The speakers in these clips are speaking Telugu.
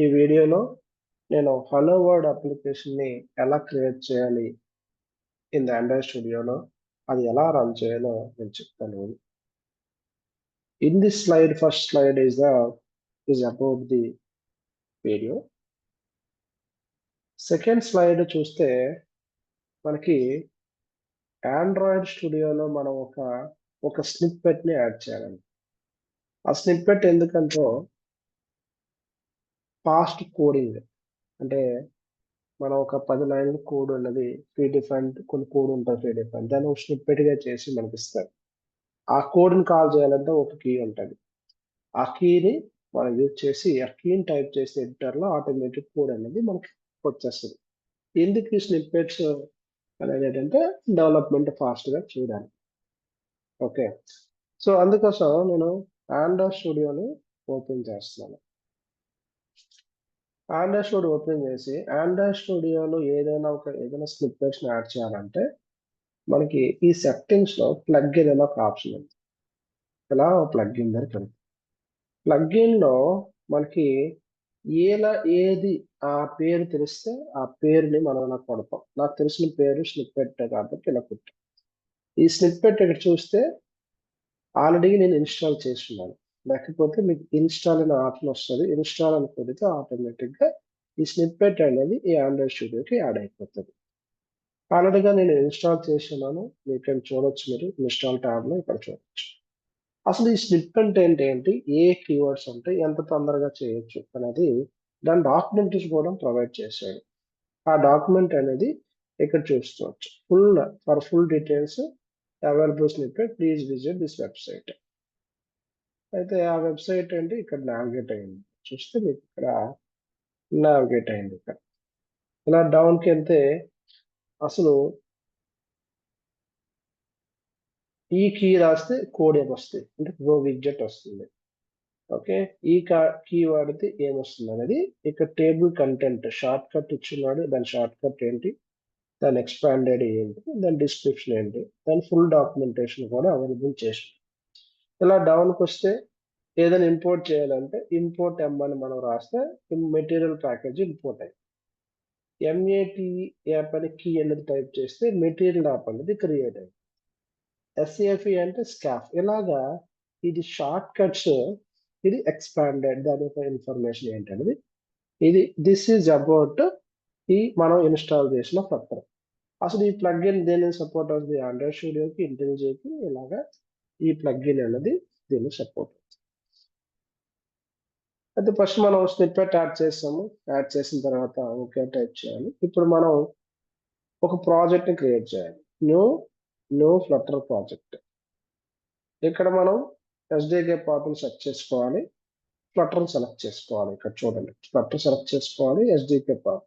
ఈ వీడియోలో నేను హలో వర్డ్ అప్లికేషన్ని ఎలా క్రియేట్ చేయాలి ఇన్ ద ఆండ్రాయిడ్ స్టూడియోలో అది ఎలా రన్ చేయాలో నేను చెప్తాను. In this slide first slide is the is about the video second slide చూస్తే మనకి ఆండ్రాయిడ్ స్టూడియోలో మనం ఒక ఒక స్నిప్పెట్ని యాడ్ చేయాలండి ఆ స్నిప్పెట్ ఎందుకంటే ఫాస్ట్ కోడింగ్ అంటే మనం ఒక పది లైన్ల కోడ్ ఉన్నది ఫ్రీ డిఫరెంట్ కొన్ని కోడ్ ఉంటుంది ఫ్రీ డిఫైన్ దాన్ని ఒక స్నిప్పెట్గా చేసి మనకి ఇస్తారు ఆ కోడ్ని కాల్ చేయాలంటే ఒక కీ ఉంటుంది. ఆ కీని మనం యూజ్ చేసి ఆ కీని టైప్ చేసి ఎడిటర్లో ఆటోమేటిక్ కోడ్ అనేది మనకి వచ్చేస్తుంది. ఎందుకు ఈ స్నిప్పెట్స్ అనేది ఏంటంటే డెవలప్మెంట్ ఫాస్ట్గా చేయడానికి ఓకే సో అందుకోసం నేను ఆండ్రాయిడ్ స్టూడియోని ఓపెన్ చేస్తున్నాను. ఆండ్రాయిడ్ స్టూడియో ఓపెన్ చేసి ఆండ్రాయిడ్ స్టూడియోలో ఏదైనా ఒక ఏదైనా స్నిప్పెట్స్ యాడ్ చేయాలంటే మనకి ఈ సెట్టింగ్స్లో ప్లగ్ ఇన్ అనే ఒక ఆప్షన్ ఉంది. ఇలా ప్లగ్ ఇన్ దగ్గర వెళ్తాం ప్లగ్ ఇన్లో మనకి ఏలా ఏది ఆ పేరు తెలిస్తే ఆ పేరుని మనం ఇలా కొడతాం. నాకు తెలిసిన పేరు స్నిప్పెట్ కాబట్టి ఇలా కుట్టాం. ఈ స్నిప్పెట్ ఇక్కడ చూస్తే ఆల్రెడీ నేను ఇన్స్టాల్ చేస్తున్నాను. లేకపోతే మీకు ఇన్స్టాల్ అనే ఆప్షన్ వస్తుంది. ఇన్స్టాల్ అని కొడితే ఆటోమేటిక్గా ఈ స్నిప్పెట్ అనేది ఈ ఆండ్రాయిడ్ స్టూడియోకి యాడ్ అయిపోతుంది. ఆల్రెడీగా నేను ఇన్స్టాల్ చేస్తున్నాను. మీరు ఇక్కడ చూడొచ్చు మీరు. ఇన్స్టాల్ ట్యాబ్లో ఇక్కడ చూడొచ్చు. అసలు ఈ స్నిప్ అంటే ఏంటి ఏంటి ఏ కీవర్డ్స్ అంటే ఎంత తొందరగా చేయొచ్చు అనేది దాని డాక్యుమెంట్స్ కూడా ప్రొవైడ్ చేశాడు. ఆ డాక్యుమెంట్ అనేది ఇక్కడ చూసుకోవచ్చు. Full for full details available snippet please visit this website. అయితే ఆ వెబ్సైట్ అంటే ఇక్కడ నావిగేట్ అయింది. చూస్తే మీకు ఇక్కడ నావిగేట్ అయింది ఇక్కడ. ఇలా డౌన్కి వెళ్తే అసలు ఈ కీ రాస్తే కోడ్ ఏమొస్తుంది? అంటే రో విడ్జెట్ వస్తుంది. ఓకే? ఈ కీ వాడితే ఏమొస్తుంది అనేది ఇక్కడ టేబుల్ కంటెంట్ షార్ట్ కట్ ఇచ్చినాడు దాని షార్ట్ కట్ ఏంటి? దాని ఎక్స్పాండెడ్ ఏంటి? దాని డిస్క్రిప్షన్ ఏంటి? దాని ఫుల్ డాక్యుమెంటేషన్ కూడా అవైలబుల్ చేసి ఇలా డౌన్కి వస్తే ఏదైనా ఇంపోర్ట్ చేయాలంటే ఇంపోర్ట్ ఎం అని మనం రాస్తే మెటీరియల్ ప్యాకేజ్ ఇంపోర్ట్ అయ్యింది ఎంఏటి యాప్ అని కీ అనేది టైప్ చేస్తే మెటీరియల్ యాప్ అనేది క్రియేట్ అయింది ఎస్ఏఫి అంటే స్కాఫ్ ఇలాగా ఇది షార్ట్ కట్స్ ఇది ఎక్స్పాండెడ్ దాని యొక్క ఇన్ఫర్మేషన్ ఏంటనేది. ఇది దిస్ ఈజ్ అబౌట్ ఈ మనం ఇన్స్టాల్ చేసిన పత్రం. అసలు ఈ ప్లగ్ఇన్ దేని సపోర్ట్ అవుతుంది? ఆండ్రాయిడ్ స్టూడియోకి ఇంటెలిజేకి ఇలాగా ఈ ప్లగ్ఇన్ అనేది దీన్ని సపోర్ట్ అయితే ఫస్ట్ మనం స్నిప్పెట్ యాడ్ చేస్తాము. యాడ్ చేసిన తర్వాత ఓకే టైప్ చేయాలి. ఇప్పుడు మనం ఒక ప్రాజెక్ట్ని క్రియేట్ చేయాలి. న్యూ న్యూ ఫ్లటర్ ప్రాజెక్ట్ ఇక్కడ మనం ఎస్డికే పాత్ని సెలెక్ట్ చేసుకోవాలి. ఫ్లటర్ సెలెక్ట్ చేసుకోవాలి. ఇక్కడ చూడండి. ఫ్లటర్ సెలెక్ట్ చేసుకోవాలి. ఎస్డికే పాత్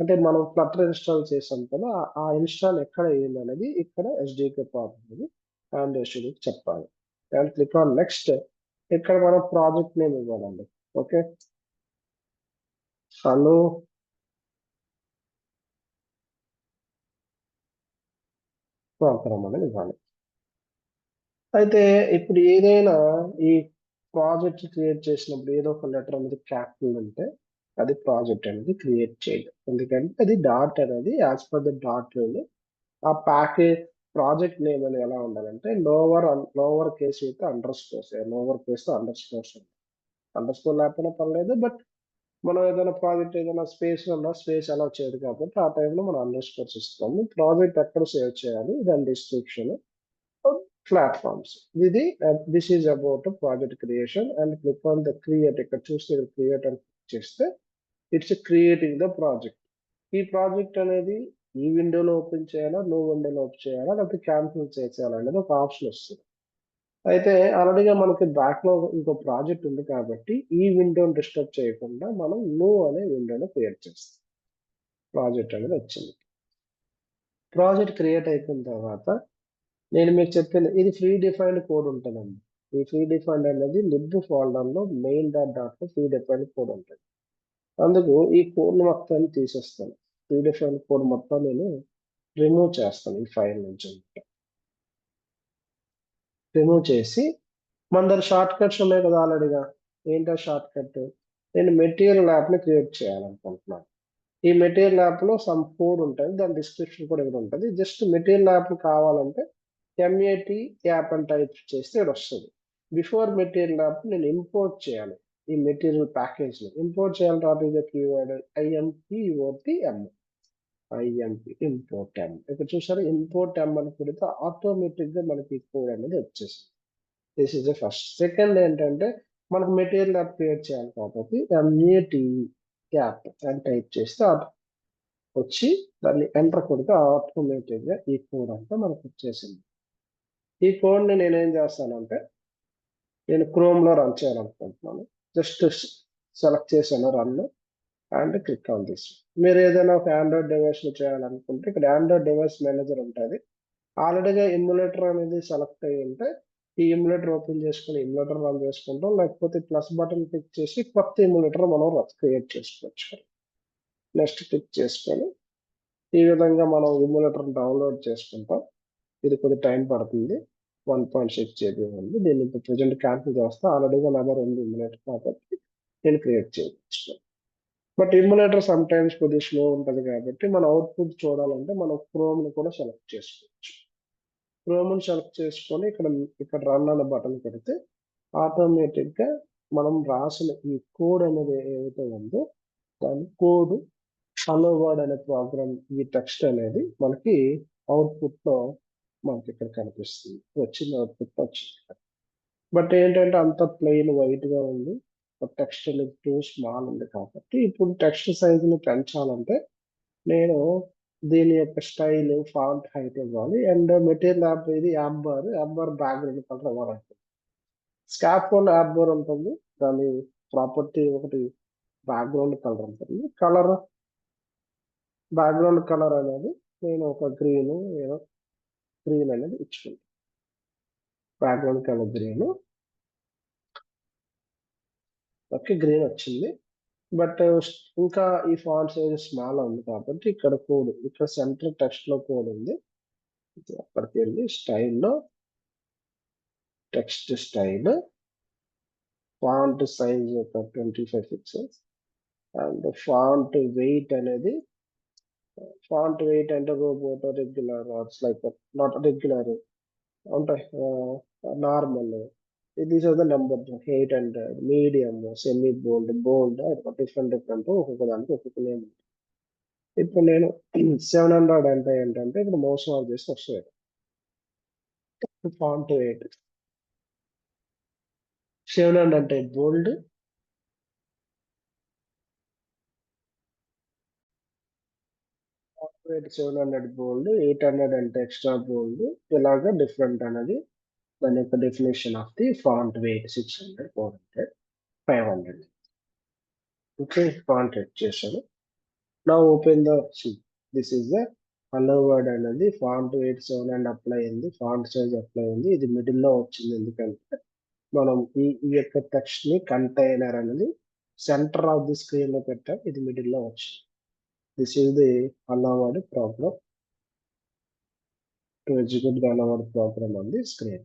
అంటే మనం ఫ్లటర్ ఇన్స్టాల్ చేసాం కదా ఆ ఇన్స్టాల్ ఎక్కడ అయ్యింది అనేది ఇక్కడ ఎస్డికే పాత్ అనేది ఆండ్రాయిడ్ చెప్పాలి. అండ్ క్లిక్ ఆన్ నెక్స్ట్ ఇక్కడ మనం ప్రాజెక్ట్ నేమ్ ఇవ్వాలండి. ఓకే? హలో? ప్రోగ్రామ్ అనేది ఇవ్వాలి. అయితే ఇప్పుడు ఏదైనా ఈ ప్రాజెక్ట్ క్రియేట్ చేసినప్పుడు ఏదో ఒక లెటర్ అనేది క్యాపిటల్ ఉంటే అది ప్రాజెక్ట్ అనేది క్రియేట్ చేయదు ఎందుకంటే అది డాట్ అనేది యాజ్ పర్ ద డాట్ వేలు ఆ ప్యాకేజ్ ప్రాజెక్ట్ నేమ్ అని ఎలా ఉండాలంటే లోవర్ లోవర్ కేసు అయితే underscores lower case underscores underscore లేకపోయినా పర్లేదు బట్ మనం ఏదైనా ప్రాజెక్ట్ ఏదైనా స్పేస్ ఉన్నా స్పేస్ అలా చేయదు కాబట్టి ఆ టైంలో మనం అండర్ స్కోర్స్ ఇస్తాము ప్రాజెక్ట్ ఎక్కడ సేవ్ చేయాలి? దాని డిస్క్రిప్షన్ ప్లాట్ఫామ్స్ ఇది this is about project creation and click on the create ఇక్కడ చూస్తే క్రియేట్ అని చేస్తే ఇట్స్ క్రియేటింగ్ ద ప్రాజెక్ట్ ఈ ప్రాజెక్ట్ అనేది ఈ విండోలో ఓపెన్ చేయాలా నో విండోలో ఓపెన్ చేయాలా లేకపోతే క్యాన్సిల్ చేసేయాలా అనేది ఒక ఆప్షన్ వస్తుంది. అయితే ఆల్రెడీగా మనకి బ్యాక్లో ఇంకో ప్రాజెక్ట్ ఉంది కాబట్టి ఈ విండోని డిస్టర్బ్ చేయకుండా మనం నో అనే విండోని క్రియేట్ చేస్తాం. ప్రాజెక్ట్ అనేది వచ్చింది. ప్రాజెక్ట్ క్రియేట్ అయిపోయిన తర్వాత నేను మీకు చెప్పిన ఇది ఫ్రీ డిఫైన్డ్ కోడ్ ఉంటుందండి. ఈ ఫ్రీ డిఫైన్డ్ అనేది లిబ్ ఫోల్డర్లో మెయిన్ డాట్ డాట్లో ఫ్రీ డిఫైన్డ్ కోడ్ ఉంటుంది. అందుకు ఈ కోడ్ మొత్తాన్ని తీసేస్తాను. ఫ్రీ డిఫైన్డ్ కోడ్ మొత్తం నేను రిమూవ్ చేస్తాను ఈ ఫైల్ నుంచి రిమూవ్ చేసి మన దగ్గర షార్ట్ కట్స్ ఉన్నాయి కదా ఆల్రెడీగా ఏంటో షార్ట్ కట్ నేను మెటీరియల్ యాప్ని క్రియేట్ చేయాలనుకుంటున్నాను. ఈ మెటీరియల్ యాప్లో సమ్ కోడ్ ఉంటుంది దాని డిస్క్రిప్షన్ కూడా ఇక్కడ ఉంటుంది. జస్ట్ మెటీరియల్ యాప్ కావాలంటే ఎంఏటి యాప్ అని టైప్ చేస్తే ఇక్కడ వస్తుంది. బిఫోర్ మెటీరియల్ యాప్ నేను ఇంపోర్ట్ చేయాలి ఈ మెటీరియల్ ప్యాకేజ్ని ఇంపోర్ట్ చేయాలి what keyword IMP M IMP import M ఇక్కడ చూసారు ఇంపోర్ట్ ఎం అని పెడితే ఆటోమేటిక్గా మనకి కోడ్ అనేది వచ్చేసింది this is the first second ఏంటంటే మనకు మెటీరియల్ యాప్ క్రియేట్ చేయాలి కాబట్టి ఎంఏటి యాప్ అని టైప్ చేస్తే వచ్చి దాన్ని ఎంటర్ కొడితే ఆటోమేటిక్గా ఈ కోడ్ అంతా మనకు వచ్చేసింది. ఈ కోడ్ని నేనేం చేస్తానంటే నేను క్రోమ్లో రన్ చేయాలనుకుంటున్నాను. జస్ట్ సెలెక్ట్ చేశాను run and click on this మీరు ఏదైనా ఒక ఆండ్రాయిడ్ డివైస్లో చేయాలనుకుంటే ఇక్కడ ఆండ్రాయిడ్ డివైస్ మేనేజర్ ఉంటుంది. ఆల్రెడీగా ఇమ్యులేటర్ అనేది సెలెక్ట్ అయ్యి ఉంటే ఈ ఇమ్యులేటర్ ఓపెన్ చేసుకుని ఇమ్యులేటర్ రన్ చేసుకుంటాం. లేకపోతే ప్లస్ బటన్ క్లిక్ చేసి కొత్త ఇమ్యులేటర్ మనం క్రియేట్ చేసుకోవచ్చు. నెక్స్ట్ క్లిక్ చేసుకొని ఈ విధంగా మనం ఇమ్యులేటర్ డౌన్లోడ్ చేసుకుంటాం. ఇది కొద్ది టైం పడుతుంది. వన్ పాయింట్ సిక్స్ జీబీ ఉంది. దీన్ని ఇప్పుడు ప్రజెంట్ క్యాన్సిల్ చేస్తే ఆల్రెడీగా నా దగ్గర ఉంది ఇమ్యులేటర్ కాబట్టి నేను క్రియేట్ చేయవచ్చు. బట్ ఇమ్యులేటర్ సమ్ టైమ్స్ కొద్దిగా స్లో ఉంటుంది కాబట్టి మన అవుట్పుట్ చూడాలంటే మనం క్రోమ్ని కూడా సెలెక్ట్ చేసుకోవచ్చు. క్రోమ్ని సెలెక్ట్ చేసుకొని ఇక్కడ ఇక్కడ రన్ అనే బటన్ పెడితే ఆటోమేటిక్గా మనం రాసిన ఈ కోడ్ అనేది ఏదైతే ఉందో దాని కోడ్ హలో వర్డ్ అనే ప్రోగ్రామ్ ఈ టెక్స్ట్ అనేది మనకి అవుట్పుట్లో మనకి ఇక్కడ కనిపిస్తుంది. వచ్చింది అవుట్పుట్ వచ్చింది. బట్ ఏంటంటే అంత ప్లెయిన్ వైట్గా ఉంది. టెక్స్ట్ టూ స్మాల్ ఉంది కాబట్టి ఇప్పుడు టెక్స్ట్ సైజ్ని పెంచాలంటే నేను దీని యొక్క స్టైల్ ఫాంట్ హైట్ ఇవ్వాలి. అండ్ మెటీరియల్ యాప్ ఇది app bar bar background colour ఇవ్వాలంటే స్కాప్ ఫోన్ యాప్ ఉంటుంది. దాని ప్రాపర్టీ ఒకటి బ్యాక్గ్రౌండ్ కలర్ ఉంటుంది. కలర్ బ్యాక్గ్రౌండ్ కలర్ అనేది నేను ఒక గ్రీన్ ఏదో గ్రీన్ అనేది ఇచ్చుకుంటాను background colour green okay green వచ్చింది. బట్ ఇంకా ఈ ఫాంట్ సైజ్ స్మాల్ ఉంది కాబట్టి ఇక్కడ కోడ్ ఇక్కడ సెంటర్ టెక్స్ట్లో కోడ్ ఉంది. అక్కడికి వెళ్ళి స్టైల్లో టెక్స్ట్ స్టైల్ ఫాంట్ సైజ్ ఒక twenty five pixels. And font weight అనేది ఫాంట్ వెయిట్ అంటే Roboto regular like not regular ఉంటాయి normal. These are the number eight hundred medium semi bold bold different different ఒక్కొక్క దానికి ఒక్కొక్క నేమ్ ఇప్పుడు నేను సెవెన్ హండ్రెడ్ అంటే ఏంటంటే ఇప్పుడు మోసం మార్క్ చేసి వస్తుంది ఫాంట్ ఎయిట్ సెవెన్ హండ్రెడ్ అంటే bold seven hundred bold eight hundred అంటే ఎక్స్ట్రా బోల్డ్ ఇలాగా డిఫరెంట్ అనేది దాని యొక్క definition of the font weight six hundred four hundred five hundred okay font add చేశాను నా open the this is the hello world అనేది font weight seven and apply అయింది ఫాంట్ సైజ్ అప్లై అయింది ఇది మిడిల్లో వచ్చింది ఎందుకంటే మనం ఈ ఈ యొక్క టెక్స్ట్ని కంటైనర్ అనేది సెంటర్ ఆఫ్ ది స్క్రీన్లో పెట్టాం ఇది మిడిల్లో వచ్చింది this is the hello world problem to execute the hello world on the screen